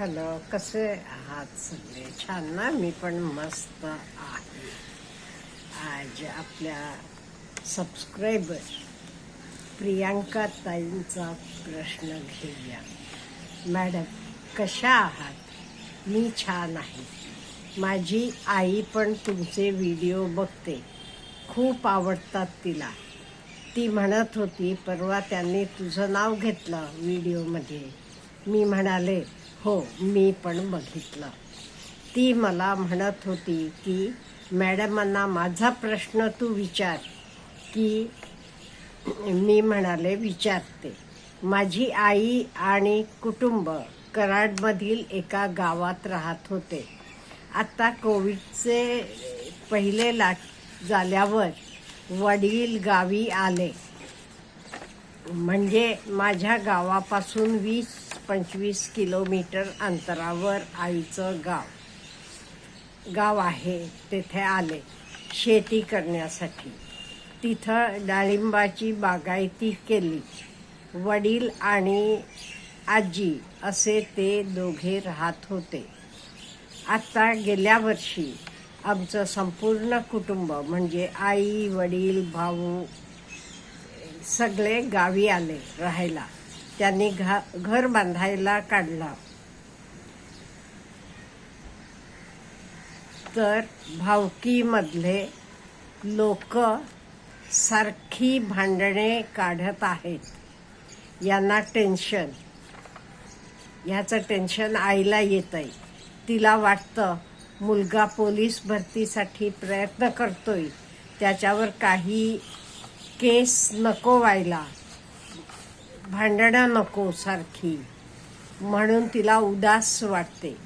Hello कसे आहात सगळे? छान ना? मी पण मस्त आहे. आज आपल्या सबस्क्रायबर प्रियांका ताईंचा प्रश्न घेऊया. मॅडम कशा आहात? मी छान आहे. माझी आई पण तुमचे व्हिडिओ बघते. खूप आवडतात तिला. ती म्हणत होती परवा त्यांनी तुझं नाव घेतलं व्हिडिओमध्ये मी म्हणाले हो मी पण बघितलं. ती मला म्हणत होती की मॅडमांना माझा प्रश्न तू विचार. की मी म्हणाले विचारते. माझी आई आणि कुटुंब कराडमधील एका गावात राहत होते. आता कोविडचे पहिले लाट झाल्यावर वडील गावी आले. म्हणजे माझ्या गावापासून वीस पंचवीस किलोमीटर अंतरावर आईचं गाव. गाव आहे तेथे आले शेती करण्यासाठी. तिथं डाळिंबाची बागायती केली. वडील आणि आजी असे ते दोघे राहत होते. आत्ता गेल्या वर्षी आमचं संपूर्ण कुटुंब म्हणजे आई वडील भाऊ सगळे गावी आले राहायला. त्यांनी घा घर बांधायला काढला. तर भावकीमधले लोक सारखी भांडणे काढत आहेत. यांना टेन्शन ह्याचं टेन्शन आईला येत आहे तिला वाटतं मुलगा पोलीस भरतीसाठी प्रयत्न करतोय. त्याच्यावर काही केस नको व्हायला. भांडणं नको सारखी. म्हणून तिला उदास वाटते.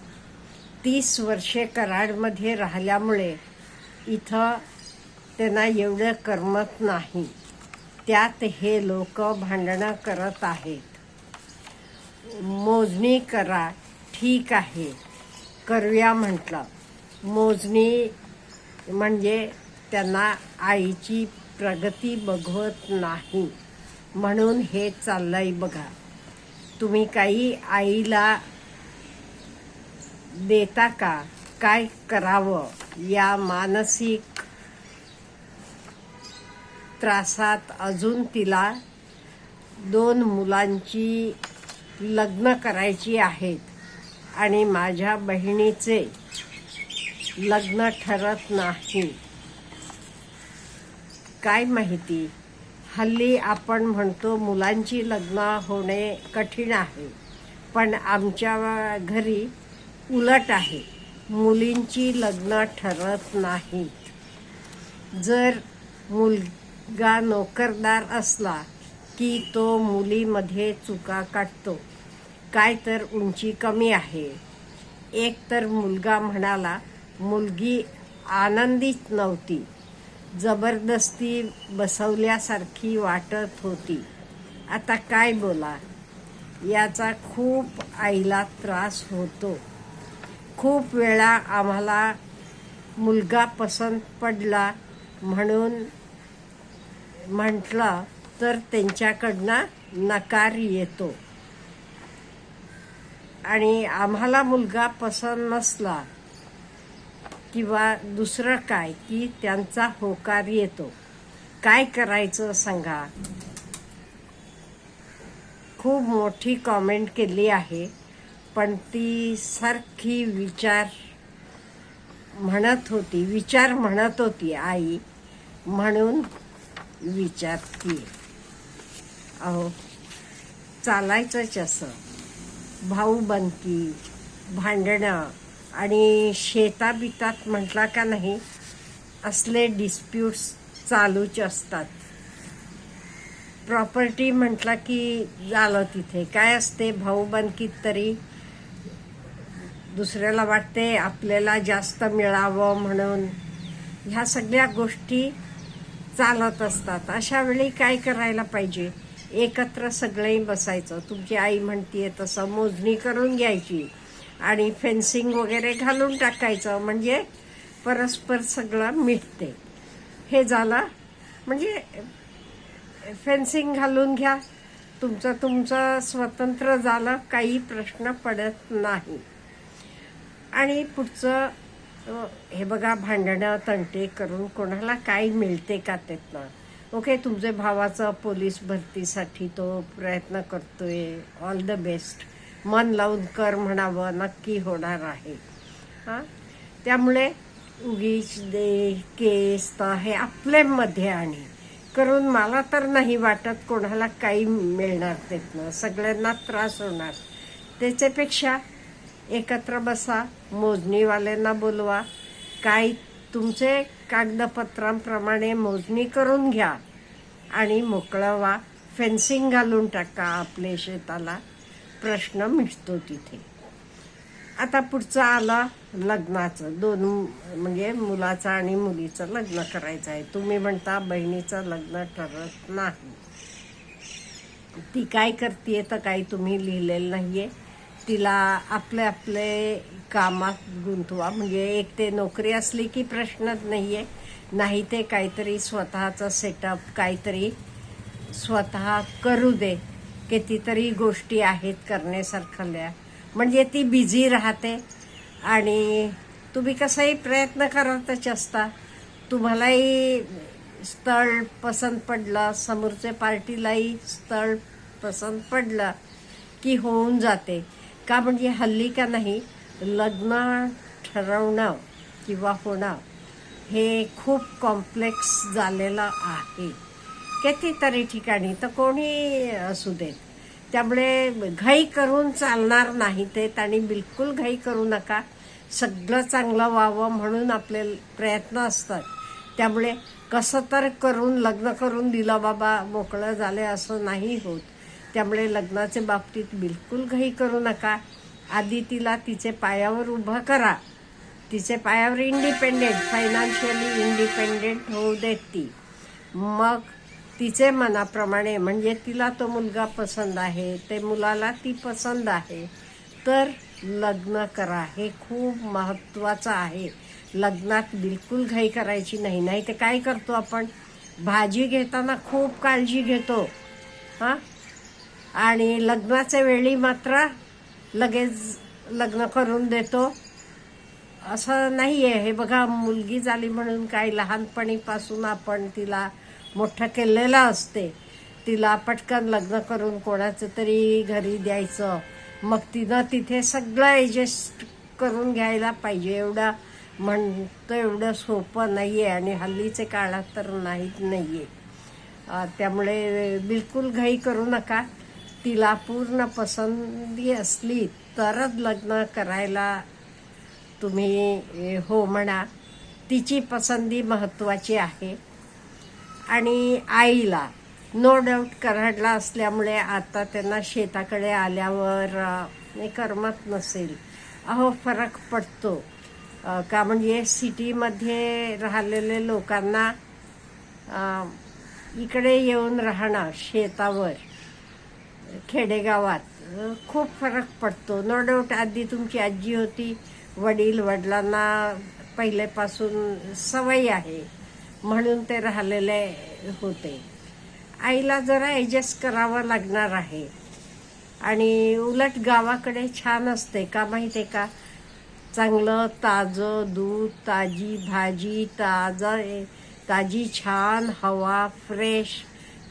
तीस वर्षे कराडमध्ये राहिल्यामुळे इथं त्यांना एवढं करमत नाही. त्यात हे लोक भांडणं करत आहेत. मोजणी करा ठीक आहे. करूया म्हटलं. मोजणी म्हणजे त्यांना आईची प्रगती बघवत नाही. म्हणून हे चाललंय बघा. तुम्ही काही आईला देता का? काय करावं? या मानसिक त्रासात अजून तिला दोन मुलांची लग्न करायची आहेत आणि माझ्या बहिणीचे लग्न ठरत नाही. काय माहिती? हल्ली आपण म्हणतो मुलांची लग्न होणे कठीण आहे. पण आमच्या घरी उलट आहे. मुलींची लग्न ठरत नाहीत. जर मुलगा नोकरदार असला की तो मुलीमध्ये चुका काढतो काय तर उंची कमी आहे. एक तर मुलगा म्हणाला मुलगी आनंदीच नव्हती. जबरदस्ती बसवल्यासारखी वाटत होती. आता काय बोला? याचा खूप आईला त्रास होतो. खूप वेळा आम्हाला मुलगा पसंत पडला म्हणून म्हटलं तर त्यांच्याकडनं नकार येतो. आणि आम्हाला मुलगा पसंत नसला किंवा दुसरं काय की त्यांचा होकार येतो. काय करायचं सांगा. खूप मोठी कॉमेंट केली आहे पण ती सारखी विचार म्हणत होती विचार म्हणत होती आई म्हणून विचारती अहो चालायचंच असं. भाऊ बनकी भांडणं आणि शेताबितात म्हटला का नाही असले डिस्प्यूट्स चालूच असतात. प्रॉपर्टी म्हटलं की झालं तिथे. काय असते भाऊ तरी दुसऱ्याला वाटते आपल्याला जास्त मिळावं म्हणून. ह्या सगळ्या गोष्टी चालत असतात. अशा वेळी काय करायला पाहिजे? एकत्र सगळेही बसायचं. तुमची आई म्हणतीये तसं मोजणी करून घ्यायची. आणि फेन्सिंग वगैरे घालून टाकायचं. म्हणजे परस्पर सगळं मिटते. हे झालं. म्हणजे फेन्सिंग घालून घ्या. तुमचं तुमचं स्वतंत्र झालं. काही प्रश्न पडत नाही. आणि पुढचं हे बघा भांडणं तंटे करून कोणाला काय मिळते का त्यातनं? ओके तुमच्या भावाचं पोलीस भरतीसाठी तो प्रयत्न करतोय. ऑल द बेस्ट मन लावून कर म्हणावं नक्की होणार आहे. हां? त्यामुळे उगीच दे केस तर हे आपल्यामध्ये आणि करून मला तर नाही वाटत कोणाला काही मिळणार त्यातनं. सगळ्यांना त्रास होणार. त्याच्यापेक्षा एकत्र बसा मोजणीवाल्यांना बोलवा. काय तुमचे कागदपत्रांप्रमाणे मोजणी करून घ्या आणि मोकळवा फेन्सिंग घालून टाका आपल्या शेताला. प्रश्न मिटतो तिथे. आता पुढचं आला लग्नाचं. दोन म्हणजे मुलाचं आणि मुलीचं लग्न करायचं आहे. तुम्ही म्हणता बहिणीचं लग्न ठरत नाही. ती काय करते तर काही तुम्ही लिहिलेलं नाही आहे तिला आपले आपले कामात गुंतवा. म्हणजे एक ते नोकरी असली की प्रश्नच नाही आहे नाही ते काहीतरी स्वतःचं सेटअप काहीतरी स्वतः करू दे. कितीतरी गोष्टी आहेत करण्यासारखल्या. म्हणजे ती बिझी राहते आणि तुम्ही कसाही प्रयत्न करतच असता. तुम्हालाही स्थळ पसंत पडलं समोरच्या पार्टीलाही स्थळ पसंत पडलं की होऊन जाते. का म्हणजे हल्ली का नाही लग्न ठरवणं किंवा होणं हे खूप कॉम्प्लेक्स झालेलं आहे. कितीतरी ठिकाणी. तर कोणी असू देत. त्यामुळे घाई करून चालणार नाही ते. आणि बिलकुल घाई करू नका. सगळं चांगलं व्हावं म्हणून आपले प्रयत्न असतात. त्यामुळे कसं तर करून लग्न करून दिलं बाबा मोकळं झाले असं नाही होत. त्यामुळे लग्नाच्या बाबतीत बिलकुल घाई करू नका. आधी तिला तिचे पायावर उभं करा. तिचे पायावर इंडिपेंडेंट फायनान्शियली इंडिपेंडेंट होऊ देत ती. मग तिचे मनाप्रमाणे म्हणजे तिला तो मुलगा पसंत आहे ते मुलाला ती पसंत आहे तर लग्न करा. हे खूप महत्त्वाचं आहे. लग्नात बिलकुल घाई करायची नाही नाही ते काय करतो आपण? भाजी घेताना खूप काळजी घेतो हां? आणि लग्नाच्या वेळी मात्र लगेच लग्न करून देतो. असं नाही आहे हे बघा मुलगी झाली म्हणून काय लहानपणीपासून आपण तिला मोठं केलेलं असते. तिला पटकन लग्न करून कोणाचं तरी घरी द्यायचं. मग तिनं तिथे सगळं ॲडजस्ट करून घ्यायला पाहिजे. एवढं म्हणतं एवढं सोपं नाही आहे आणि हल्लीचे काळात तर नाहीत नाही आहे त्यामुळे बिलकुल घाई करू नका. तिला पूर्ण पसंती असली तरच लग्न करायला तुम्ही हो म्हणा. तिची पसंती महत्त्वाची आहे. आणि आईला. नो डाऊट कराडला असल्यामुळे आता त्यांना शेताकडे आल्यावर करमत नसेल. अहो फरक पडतो. का म्हणजे सिटीमध्ये राहिलेले लोकांना इकडे येऊन राहणं शेतावर खेडेगावात खूप फरक पडतो. नो डाऊट आधी तुमची आजी होती वडील वडिलांना पहिल्यापासून सवय आहे. म्हणून ते राहिलेले होते. आईला जरा ॲडजस्ट करावं लागणार आहे. आणि उलट गावाकडे छान असते का माहिती आहे का? चांगलं ताजं दूध ताजी भाजी ताजं ताजी छान हवा फ्रेश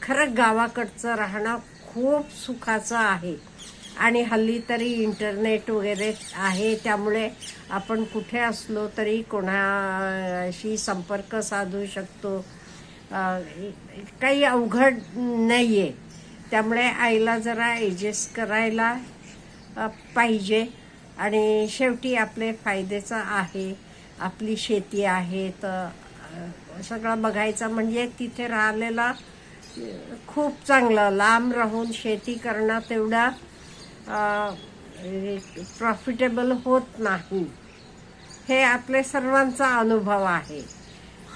खरं गावाकडचं राहणं खूप सुखाचं आहे. आणि हल्ली तरी इंटरनेट वगैरे आहे त्यामुळे आपण कुठे असलो तरी कोणाशी संपर्क साधू शकतो. काही अवघड नाही आहे त्यामुळे आईला जरा ॲडजस्ट करायला पाहिजे. आणि शेवटी आपले फायद्याचं आहे. आपली शेती आहे तर सगळं बघायचं म्हणजे तिथे राहिलेला खूप चांगलं. लांब राहून शेती करणं तेवढा प्रॉफिटेबल होत नाही. हे आपले सर्वांचा अनुभव आहे.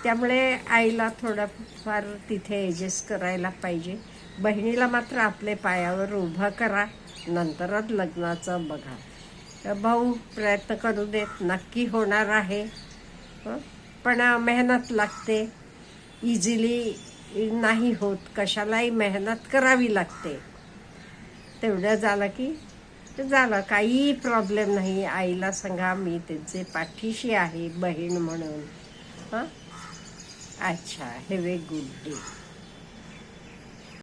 त्यामुळे आईला थोडंफार तिथे ॲडजस्ट करायला पाहिजे. बहिणीला मात्र आपले पायावर उभं करा. नंतरच लग्नाचं बघा. भाऊ प्रयत्न करू देत नक्की होणार आहे. पण मेहनत लागते. इझिली नाही होत. कशालाही मेहनत करावी लागते. तेवढं झालं की ते झालं. काही प्रॉब्लेम नाही. आईला सांगा मी त्यांचे पाठीशी आहे बहीण म्हणून. हां? अच्छा हॅव ए गुड डे